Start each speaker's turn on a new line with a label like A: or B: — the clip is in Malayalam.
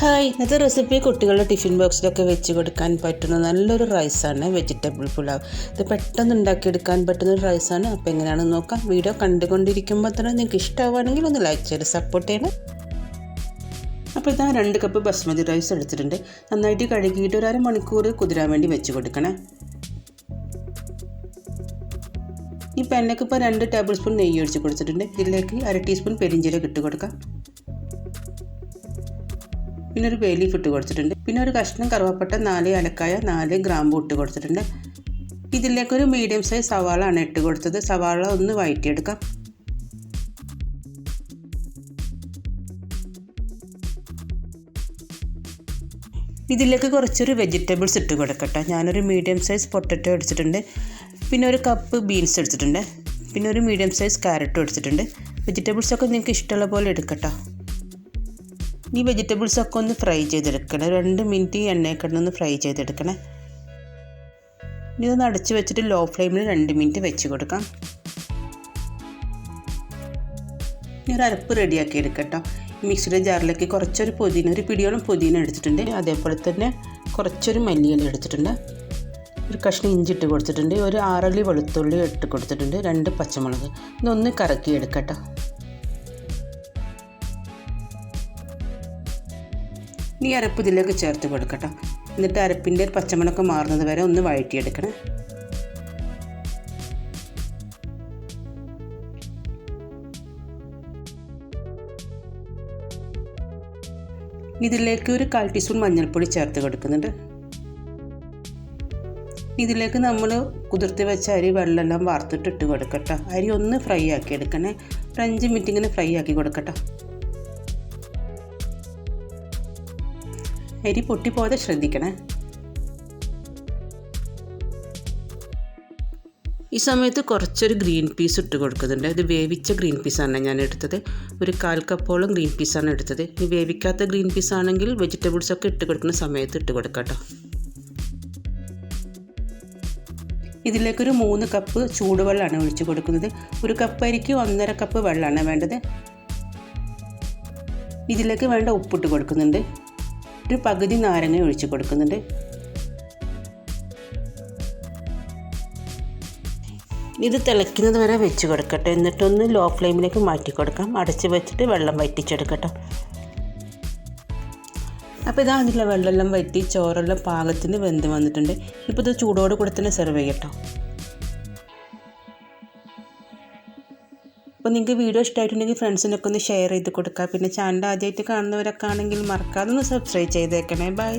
A: ഹായ് ഇന്നത്തെ റെസിപ്പി കുട്ടികളുടെ ടിഫിൻ ബോക്സിലൊക്കെ വെച്ച് കൊടുക്കാൻ പറ്റുന്ന നല്ലൊരു റൈസാണ് വെജിറ്റബിൾ പുലാവ്. ഇത് പെട്ടെന്ന് ഉണ്ടാക്കിയെടുക്കാൻ പറ്റുന്ന ഒരു റൈസാണ് അപ്പോൾ എങ്ങനെയാണെന്ന് നോക്കാം. വീഡിയോ കണ്ടുകൊണ്ടിരിക്കുമ്പോൾ തന്നെ നിങ്ങൾക്ക് ഇഷ്ടമാവുകയാണെങ്കിൽ ഒന്ന് ലൈക്ക് ചെയ്ത് സപ്പോർട്ട് ചെയ്യണം. അപ്പോൾ ഇതാ രണ്ട് കപ്പ് ബസ്മതി റൈസ് എടുത്തിട്ടുണ്ട്. നന്നായിട്ട് കഴുകിയിട്ട് ഒരു അരമണിക്കൂർ കുതിരാൻ വേണ്ടി വെച്ച് കൊടുക്കണേ. ഈ പാനിലേക്ക് ഇപ്പോൾ രണ്ട് ടേബിൾ സ്പൂൺ നെയ്യ് ഒഴിച്ച് കൊടുത്തിട്ടുണ്ട്. ഇതിലേക്ക് അര ടീസ്പൂൺ പെരിഞ്ചീരകം ഇട്ട് കൊടുക്കാം. പിന്നെ ഒരു ബേ ലീഫ് ഇട്ട് കൊടുത്തിട്ടുണ്ട്. പിന്നെ ഒരു കഷ്ണം കറുവപ്പട്ട നാല് അലക്കായ നാല് ഗ്രാമ്പു ഇട്ട് കൊടുത്തിട്ടുണ്ട്. ഇതിലേക്ക് ഒരു മീഡിയം സൈസ് സവാള ആണ് ഇട്ട് കൊടുത്തത്. സവാള ഒന്ന് വഴറ്റിയെടുക്കാം ഇതിലേക്ക് കുറച്ചൊരു വെജിറ്റബിൾസ് ഇട്ട് കൊടുക്കട്ടെ. ഞാനൊരു മീഡിയം സൈസ് പൊട്ടറ്റോ എടുത്തിട്ടുണ്ട്. പിന്നെ ഒരു കപ്പ് ബീൻസ് എടുത്തിട്ടുണ്ട്. പിന്നെ ഒരു മീഡിയം സൈസ് ക്യാരറ്റും എടുത്തിട്ടുണ്ട്. വെജിറ്റബിൾസൊക്കെ നിങ്ങൾക്ക് ഇഷ്ടമുള്ള പോലെ എടുക്കട്ടോ. ഈ വെജിറ്റബിൾസ് ഒക്കെ ഒന്ന് ഫ്രൈ ചെയ്തെടുക്കണം. രണ്ട് മിനിറ്റ് ഈ എണ്ണയൊക്കെ ഫ്രൈ ചെയ്തെടുക്കണേ. ഇനി ഇതൊന്ന് അടച്ച് വെച്ചിട്ട് ലോ ഫ്ലെയിമിൽ രണ്ട് മിനിറ്റ് വെച്ച് കൊടുക്കാം. ഇനി ഒരു അരപ്പ് റെഡിയാക്കി എടുക്കട്ടോ. മിക്സിയുടെ ജാറിലേക്ക് കുറച്ചൊരു പുതിന ഒരു പിടിയോളം പുതിന എടുത്തിട്ടുണ്ട്. അതേപോലെ തന്നെ കുറച്ചൊരു മല്ലിയില എടുത്തിട്ടുണ്ട്. ഒരു കഷ്ണം ഇഞ്ചി ഇട്ട് കൊടുത്തിട്ടുണ്ട്. ഒരു ആറല്ലി വെളുത്തുള്ളി ഇട്ട് കൊടുത്തിട്ടുണ്ട്. രണ്ട് പച്ചമുളക്. ഇതൊന്ന് കറക്കി എടുക്കട്ടോ ഈ അരപ്പ് ഇതിലേക്ക് ചേർത്ത് കൊടുക്കട്ടോ. എന്നിട്ട് അരപ്പിന്റെ പച്ചമണക്കം മാറുന്നത് വരെ ഒന്ന് വഴറ്റിയെടുക്കണം. ഇതിലേക്ക് ഒരു കാൽ ടീസ്പൂൺ മഞ്ഞൾപ്പൊടി ചേർത്ത് കൊടുക്കുന്നുണ്ട്. ഇതിലേക്ക് നമ്മൾ കുതിർത്തി വെച്ച അരി വെള്ളമെല്ലാം വാർത്തിട്ട് ഇട്ട് കൊടുക്കട്ടെ. അരി ഒന്ന് ഫ്രൈ ആക്കി എടുക്കണേ ഒരു അഞ്ച് മിനിറ്റ് ഇങ്ങനെ ഫ്രൈ ആക്കി കൊടുക്കട്ടോ. അരി പൊട്ടിപ്പോകാതെ ശ്രദ്ധിക്കണേ. ഈ സമയത്ത് കുറച്ചൊരു ഗ്രീൻ പീസ് ഇട്ട് കൊടുക്കുന്നുണ്ട്. ഇത് വേവിച്ച ഗ്രീൻ പീസാണ് ഞാൻ എടുത്തത്. ഒരു കാൽ കപ്പോളം ഗ്രീൻ പീസാണ് എടുത്തത്. ഇനി വേവിക്കാത്ത ഗ്രീൻ പീസ് ആണെങ്കിൽ വെജിറ്റബിൾസ് ഒക്കെ ഇട്ട് കൊടുക്കുന്ന സമയത്ത് ഇട്ട് കൊടുക്കട്ടോ ഇതിലേക്കൊരു മൂന്ന് കപ്പ് ചൂടുവെള്ളമാണ് ഒഴിച്ചു കൊടുക്കുന്നത്. ഒരു കപ്പ് അരിക്ക് ഒന്നര കപ്പ് വെള്ളമാണ് വേണ്ടത്. ഇതിലേക്ക് വേണ്ട ഉപ്പിട്ട് കൊടുക്കുന്നുണ്ട്. ഒരു പകുതി നാരങ്ങ ഒഴിച്ചു കൊടുക്കുന്നുണ്ട്. ഇത് തിളയ്ക്കുന്നത് വരെ വെച്ച് കൊടുക്കട്ടെ. എന്നിട്ടൊന്ന് ലോ ഫ്ലെയിമിലേക്ക് മാറ്റി കൊടുക്കാം. അടച്ച് വെച്ചിട്ട് വെള്ളം വറ്റിച്ചെടുക്കട്ടെ. അപ്പോൾ ഇതാ അതിലെ വെള്ളമെല്ലാം വറ്റി ചോറെല്ലാം പാകത്തിന് വെന്ത് വന്നിട്ടുണ്ട്. ഇപ്പോൾ ഇത് ചൂടോട് കൂടെ തന്നെ സെർവ് ചെയ്യട്ടോ അപ്പോൾ നിങ്ങൾക്ക് വീഡിയോ ഇഷ്ടമായിട്ടുണ്ടെങ്കിൽ ഫ്രണ്ട്സിനൊക്കെ ഒന്ന് ഷെയർ ചെയ്ത് കൊടുക്കുക. പിന്നെ ചാനൽ ആദ്യമായിട്ട് കാണുന്നവരൊക്കെ ആണെങ്കിൽ മറക്കാതെ ഒന്ന് സബ്സ്ക്രൈബ് ചെയ്തേക്കണേ. ബൈ.